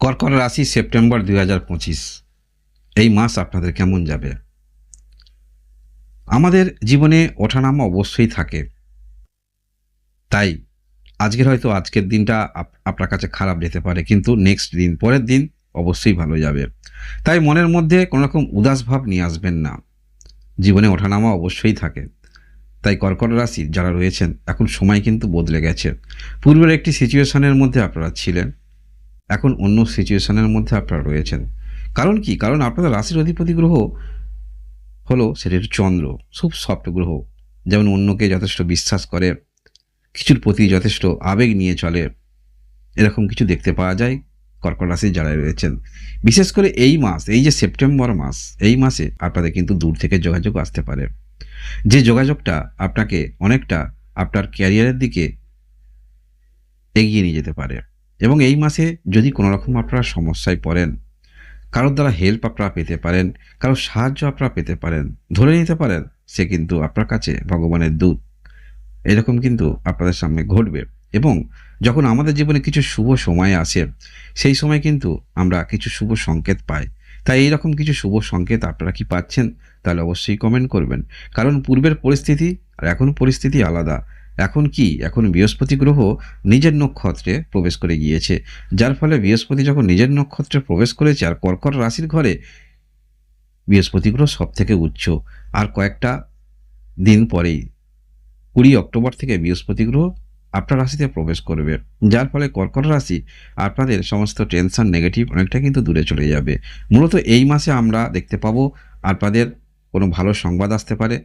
কর্কট রাশি সেপ্টেম্বর দুই হাজার পঁচিশ। এই মাস আপনাদের কেমন যাবে? আমাদের জীবনে ওঠানামা অবশ্যই থাকে। তাই আজকের হয়তো আজকের দিনটা আপ- আপনার কাছে খারাপ যেতে পারে, কিন্তু নেক্সট দিন, পরের দিন অবশ্যই ভালো যাবে। তাই মনের মধ্যে কোনো রকম উদাস ভাব নিয়ে আসবেন না। জীবনে ওঠানামা অবশ্যই থাকে। তাই কর্কট রাশি যারা রয়েছেন, এখন সময় কিন্তু বদলে গেছে। পূর্বের একটি সিচুয়েশনের মধ্যে আপনারা ছিলেন। এখন অন্য সিচুয়েশনের মধ্যে আপনারা রয়েছেন। কারণ কি? কারণ আপনাদের রাশির অধিপতি গ্রহ হলো সেটা হচ্ছে চন্দ্র, খুব সফট গ্রহ। যেমন অন্যকে যথেষ্ট বিশ্বাস করে, কিছুর প্রতি যথেষ্ট আবেগ নিয়ে চলে। এরকম কিছু দেখতে পাওয়া যায় কর্কট রাশির যারা রয়েছেন। বিশেষ করে এই মাস, এই যে সেপ্টেম্বর মাস, এই মাসে আপনাদের কিন্তু দূর থেকে যোগাযোগ আসতে পারে। যে যোগাযোগটা আপনাকে অনেকটা আপনার ক্যারিয়ারের দিকে এগিয়ে নিয়ে যেতে পারে। এবং এই মাসে যদি কোনো রকম আপনারা সমস্যায় পড়েন, কারোর দ্বারা হেল্প আপনারা পেতে পারেন, কারোর সাহায্য আপনারা পেতে পারেন, ধরে নিতে পারেন, সে কিন্তু আপনার কাছে ভগবানের দূত। এরকম কিন্তু আপনাদের সামনে ঘটবে এবং যখন আমাদের জীবনে কিছু শুভ সময় আসে, সেই সময় কিন্তু আমরা কিছু শুভ সংকেত পাই। তাই এইরকম কিছু শুভ সংকেত আপনারা কি পাচ্ছেন? তাহলে অবশ্যই কমেন্ট করবেন। কারণ পূর্বের পরিস্থিতি আর এখন পরিস্থিতি আলাদা। এখন কি? এখন বৃহস্পতি গ্রহ নিজের নক্ষত্রে প্রবেশ করে গিয়েছে। যার ফলে বৃহস্পতি যখন নিজের নক্ষত্রে প্রবেশ করেছে আর কর্কট রাশির ঘরে, বৃহস্পতি গ্রহ সব থেকে উচ্চ। আর কয়েকটা দিন পরেই, কুড়ি অক্টোবর থেকে বৃহস্পতি গ্রহ আপনার রাশিতে প্রবেশ করবে। যার ফলে কর্কট রাশি আপনাদের সমস্ত টেনশন, নেগেটিভ অনেকটা কিন্তু দূরে চলে যাবে। মূলত এই মাসে আমরা দেখতে পাবো আপনাদের কোনো ভালো সংবাদ আসতে পারে।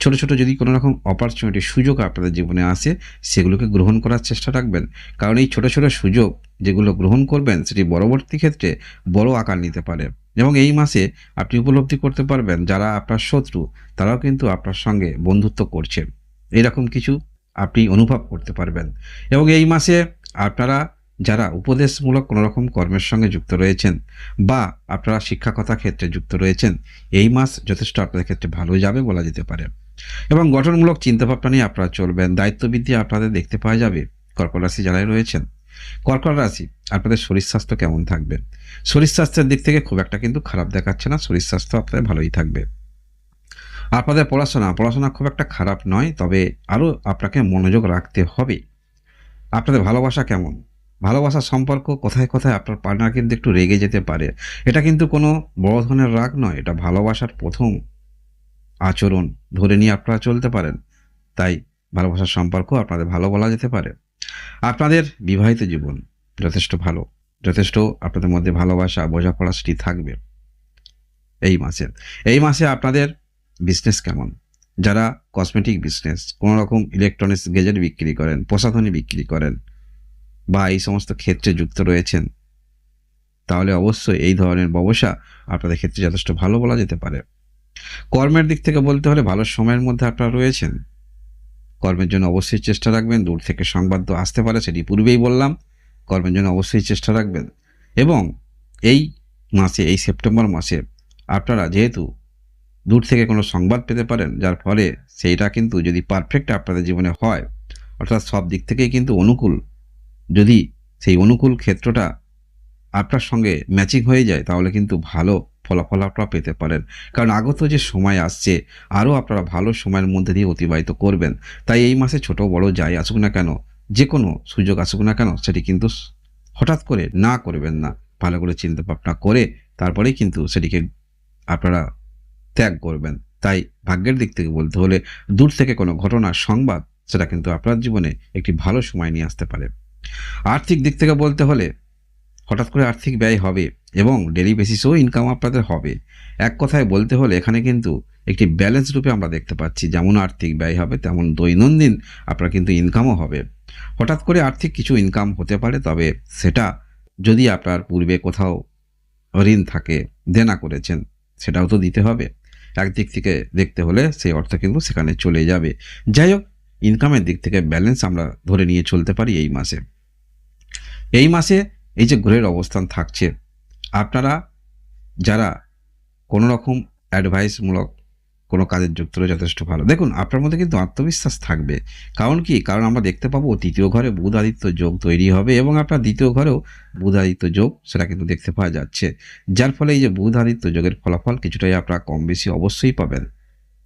ছোট ছোট যদি কোনো রকম অপরচুনিটি সুযোগ আপনাদের জীবনে আসে, সেগুলোকে গ্রহণ করার চেষ্টা রাখবেন। কারণ এই ছোট ছোট সুযোগ যেগুলো গ্রহণ করবেন, সেটি পরবর্তী ক্ষেত্রে বড় আকার নিতে পারে। এবং এই মাসে আপনি উপলব্ধি করতে পারবেন, যারা আপনার শত্রু, তারাও কিন্তু আপনার সঙ্গে বন্ধুত্ব করছে। এরকম কিছু আপনি অনুভব করতে পারবেন। এবং এই মাসে আপনারা যারা উপদেশমূলক কোনো রকম কর্মের সঙ্গে যুক্ত রয়েছেন, বা আপনারা শিক্ষাকতা ক্ষেত্রে যুক্ত রয়েছেন, এই মাস যথেষ্ট আপনাদের ক্ষেত্রে ভালো যাবে বলা যেতে পারে। এবং গঠনমূলক চিন্তাভাবনা নিয়ে আপনারা চলবেন। দায়িত্ববৃদ্ধি আপনাদের দেখতে পাওয়া যাবে। কর্কট রাশি যারাই রয়েছেন, কর্কট রাশি, আপনাদের শরীর স্বাস্থ্য কেমন থাকবে? শরীর স্বাস্থ্যের দিক থেকে খুব একটা কিন্তু খারাপ দেখাচ্ছে না, শরীর স্বাস্থ্য আপনাদের ভালোই থাকবে। আপনাদের পড়াশোনা পড়াশোনা খুব একটা খারাপ নয়, তবে আরও আপনাকে মনোযোগ রাখতে হবে। আপনাদের ভালোবাসা কেমন? ভালোবাসার সম্পর্ক কোথায় কোথায়? আপনার পার্টনার কিন্তু একটু রেগে যেতে পারে। এটা কিন্তু কোনো বড় ধরনের রাগ নয়, এটা ভালোবাসার প্রথম আচরণ। ধরে নিয়ে আপনারা চলতে পারেন। তাই ভালোবাসার সম্পর্ক আপনাদের ভালো বলা যেতে পারে। আপনাদের বিবাহিত জীবন যথেষ্ট ভালো, যথেষ্ট আপনাদের মধ্যে ভালোবাসা, বোঝাপড়া সেটি থাকবে এই মাসে। এই মাসে আপনাদের বিজনেস কেমন? যারা কসমেটিক বিজনেস কোনো রকম ইলেকট্রনিক্স গেজেট বিক্রি করেন প্রসাধনী বিক্রি করেন, বা এই সমস্ত ক্ষেত্রে যুক্ত রয়েছেন, তাহলে অবশ্যই এই ধরনের ব্যবসা আপনাদের ক্ষেত্রে যথেষ্ট ভালো বলা যেতে পারে। কর্মের দিক থেকে বলতে হলে ভালো সময়ের মধ্যে আপনারা রয়েছেন। কর্মের জন্য অবশ্যই চেষ্টা রাখবেন। দূর থেকে সংবাদ তো আসতে পারে, সেটি পূর্বেই বললাম। কর্মের জন্য অবশ্যই চেষ্টা রাখবেন। এবং এই মাসে, এই সেপ্টেম্বর মাসে আপনারা যেহেতু দূর থেকে কোনো সংবাদ পেতে পারেন, যার ফলে সেইটা কিন্তু যদি পারফেক্ট আপনাদের জীবনে হয়, অর্থাৎ সব দিক থেকেই কিন্তু অনুকূল, যদি সেই অনুকূল ক্ষেত্রটা আপনার সঙ্গে ম্যাচিং হয়ে যায়, তাহলে কিন্তু ভালো। ফলাফল আপনারা পেতে পারেন। কারণ আগত যে সময় আসছে, আরও আপনারা ভালো সময়ের মধ্যে দিয়ে অতিবাহিত করবেন। তাই এই মাসে ছোট বড় যাই আসুক না কেন যে কোনো সুযোগ আসুক না কেন, সেটি কিন্তু হঠাৎ করে না করবেন না। ভালো করে চিন্তা ভাবনা করে তারপরেই কিন্তু সেটিকে আপনারা ত্যাগ করবেন। তাই ভাগ্যের দিক থেকে বলতে হলে দূর থেকে কোনো ঘটনা সংবাদ, সেটা কিন্তু আপনার জীবনে একটি ভালো সময় নিয়ে আসতে পারে। আর্থিক দিক থেকে বলতে হলে হঠাৎ করে আর্থিক ব্যয় হবে এবং ডেলি বেসিসেও ইনকাম আপনাদের হবে। এক কথায় বলতে হলে এখানে কিন্তু একটি ব্যালেন্স রূপে আমরা দেখতে পাচ্ছি। যেমন আর্থিক ব্যয় হবে, তেমন দৈনন্দিন আপনার কিন্তু ইনকামও হবে। হঠাৎ করে আর্থিক কিছু ইনকাম হতে পারে, তবে সেটা যদি আপনার পূর্বে কোথাও ঋণ থাকে, দেনা করেছেন, সেটাও তো দিতে হবে। একদিক থেকে দেখতে হলে সেই অর্থ কিন্তু সেখানে চলে যাবে। যাই হোক ইনকামের দিক থেকে ব্যালেন্স আমরা ধরে নিয়ে চলতে পারি এই মাসে। এই মাসে এই যে গ্রহের অবস্থান থাকছে, আপনারা যারা কোনো রকম অ্যাডভাইসমূলক কোনো কাজের যুক্ত হলে যথেষ্ট ভালো। দেখুন, আপনার মধ্যে কিন্তু আত্মবিশ্বাস থাকবে। কারণ কি? কারণ আমরা দেখতে পাবো তৃতীয় ঘরে বুধ আদিত্য যোগ তৈরি হবে এবং আপনার দ্বিতীয় ঘরেও বুধ আদিত্য যোগ সেটা কিন্তু দেখতে পাওয়া যাচ্ছে। যার ফলে এই যে বুধ আদিত্য যোগের ফলাফল কিছুটাই আপনারা কম বেশি অবশ্যই পাবেন।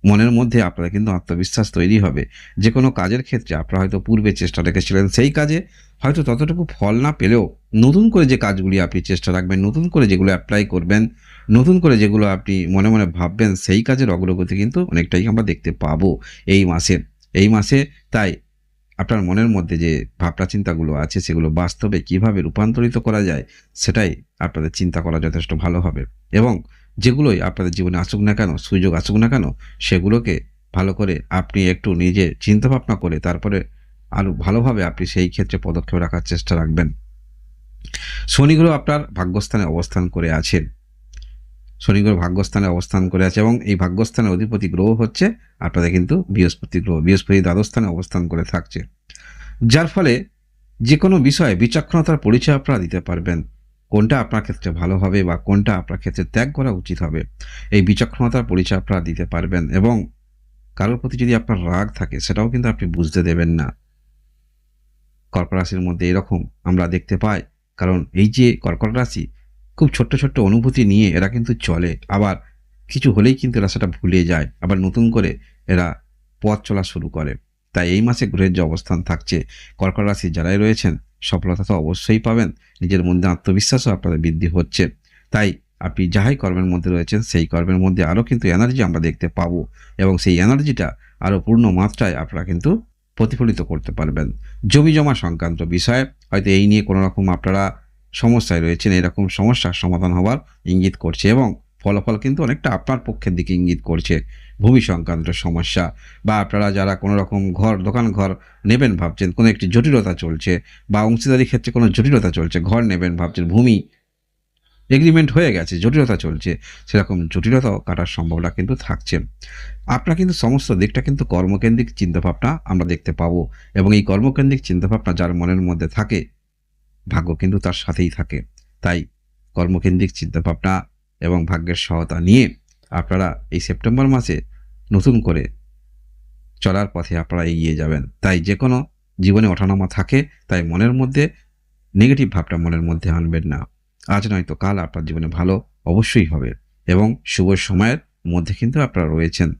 মনের মধ্যে আপনাদের কিন্তু আত্মবিশ্বাস তৈরি হবে। যে কোনো কাজের ক্ষেত্রে আপনারা হয়তো পূর্বে চেষ্টা রেখেছিলেন সেই কাজে হয়তো ততটুকু ফল না পেলেও নতুন করে যে কাজগুলি আপনি চেষ্টা রাখবেন, নতুন করে যেগুলো অ্যাপ্লাই করবেন, নতুন করে যেগুলো আপনি মনে মনে ভাববেন, সেই কাজের অগ্রগতি কিন্তু অনেকটাই আমরা দেখতে পাবো এই মাসে। এই মাসে তাই আপনার মনের মধ্যে যে ভাবনা চিন্তাগুলো আছে, সেগুলো বাস্তবে কীভাবে রূপান্তরিত করা যায়, সেটাই আপনাদের চিন্তা করা যথেষ্ট ভালো হবে। এবং যেগুলোই আপনাদের জীবনে আসুক না কেন, সুযোগ আসুক না কেন, সেগুলোকে ভালো করে আপনি একটু নিজে চিন্তা ভাবনা করে তারপরে আরও ভালোভাবে আপনি সেই ক্ষেত্রে পদক্ষেপ রাখার চেষ্টা রাখবেন। শনি গ্রহ আপনার ভাগ্যস্থানে অবস্থান করে আছেন। শনি গ্রহ ভাগ্যস্থানে অবস্থান করে আছে এবং এই ভাগ্যস্থানের অধিপতি গ্রহ হচ্ছে আপনাদের কিন্তু বৃহস্পতি গ্রহ, বৃহস্পতি দ্বাদস্থানে অবস্থান করে থাকছে। যার ফলে যে কোনো বিষয়ে বিচক্ষণতার পরিচয় আপনারা দিতে পারবেন। কোনটা আপনার ক্ষেত্রে ভালো হবে বা কোনটা আপনার ক্ষেত্রে ত্যাগ করা উচিত হবে, এই বিচক্ষণতার পরিচয় আপনারা দিতে পারবেন এবং কারোর প্রতি যদি আপনার রাগ থাকে সেটাও কিন্তু আপনি বুঝতে দেবেন না। কর্কট রাশির মধ্যে এরকম আমরা দেখতে পাই, কারণ এই যে কর্কট রাশি খুব ছোট্ট ছোট্ট অনুভূতি নিয়ে এরা কিন্তু চলে, আবার কিছু হলেই কিন্তু এরা সেটা ভুলে যায়, আবার নতুন করে এরা পথ চলা শুরু করে। তাই এই মাসে গ্রহের যে অবস্থান থাকছে, কর্কট রাশি যারাই রয়েছেন সফলতা তো অবশ্যই পাবেন। নিজের মধ্যে আত্মবিশ্বাসও আপনাদের বৃদ্ধি হচ্ছে। তাই আপনি যাহাই কর্মের মধ্যে রয়েছেন, সেই কর্মের মধ্যে আরও কিন্তু এনার্জি আমরা দেখতে পাবো এবং সেই এনার্জিটা আরও পূর্ণ মাত্রায় আপনারা কিন্তু প্রতিফলিত করতে পারবেন। জমি জমা সংক্রান্ত বিষয়ে হয়তো এই নিয়ে কোনো রকম আপনারা সমস্যায় রয়েছেন, এরকম সমস্যার সমাধান হওয়ার ইঙ্গিত করছে এবং ফলাফল কিন্তু অনেকটা আপনার পক্ষের দিকে ইঙ্গিত করছে ভূমি সংক্রান্ত সমস্যা। বা আপনারা যারা কোনো রকম ঘর, দোকান ঘর নেবেন ভাবছেন, কোনো একটি জটিলতা চলছে বা অংশীদারি ক্ষেত্রে কোনো জটিলতা চলছে, ঘর নেবেন ভাবছেন, ভূমি এগ্রিমেন্ট হয়ে গেছে, জটিলতা চলছে, সেরকম জটিলতাও কাটার সম্ভাবনা কিন্তু থাকছে। আপনার কিন্তু সমস্ত দিকটা কিন্তু কর্মকেন্দ্রিক চিন্তাভাবনা আমরা দেখতে পাবো এবং এই কর্মকেন্দ্রিক চিন্তাভাবনা যার মনের মধ্যে থাকে, ভাগ্য কিন্তু তার সাথেই থাকে। তাই কর্মকেন্দ্রিক চিন্তাভাবনা এবং ভাগ্যের সহায়তা নিয়ে আপনারা এই সেপ্টেম্বর মাসে নতুন করে চলার পথে আপনারা এগিয়ে যাবেন। তাই যে কোনো জীবনে ওঠানামা থাকে, তাই মনের মধ্যে নেগেটিভ ভাবটা মনের মধ্যে আনবেন না। আজ নয়তো কাল আপনার জীবনে ভালো অবশ্যই হবে এবং শুভ সময়ের মধ্যে কিন্তু আপনারা রয়েছেন।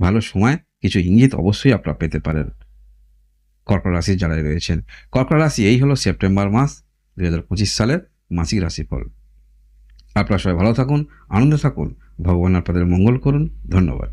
ভালো সময় কিছু ইঙ্গিত অবশ্যই আপনারা পেতে পারেন। কর্কট রাশির যারাই রয়েছেন, কর্কট রাশি এই হলো সেপ্টেম্বর মাস দু হাজার পঁচিশ সালের মাসিক রাশিফল। আপনারা সবাই ভালো থাকুন আনন্দে থাকুন ভগবান আপনাদের মঙ্গল করুন ধন্যবাদ।